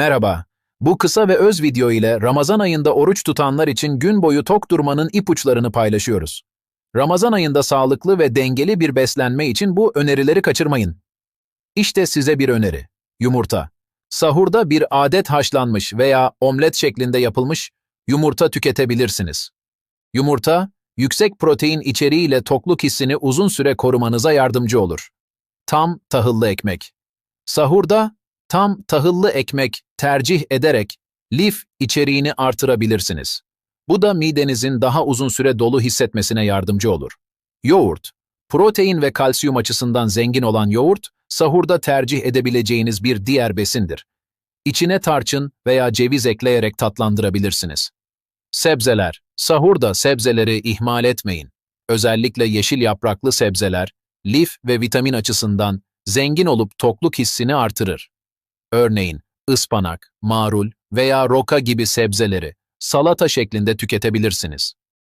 Merhaba. Bu kısa ve öz video ile Ramazan ayında oruç tutanlar için gün boyu tok durmanın ipuçlarını paylaşıyoruz. Ramazan ayında sağlıklı ve dengeli bir beslenme için bu önerileri kaçırmayın. İşte size bir öneri. Yumurta. Sahurda bir adet haşlanmış veya omlet şeklinde yapılmış yumurta tüketebilirsiniz. Yumurta, yüksek protein içeriğiyle tokluk hissini uzun süre korumanıza yardımcı olur. Tam tahıllı ekmek. Sahurda tam tahıllı ekmek tercih ederek lif içeriğini artırabilirsiniz. Bu da midenizin daha uzun süre dolu hissetmesine yardımcı olur. Yoğurt. Protein ve kalsiyum açısından zengin olan yoğurt, sahurda tercih edebileceğiniz bir diğer besindir. İçine tarçın veya ceviz ekleyerek tatlandırabilirsiniz. Sebzeler. Sahurda sebzeleri ihmal etmeyin. Özellikle yeşil yapraklı sebzeler, lif ve vitamin açısından zengin olup tokluk hissini artırır. Örneğin ıspanak, marul veya roka gibi sebzeleri salata şeklinde tüketebilirsiniz.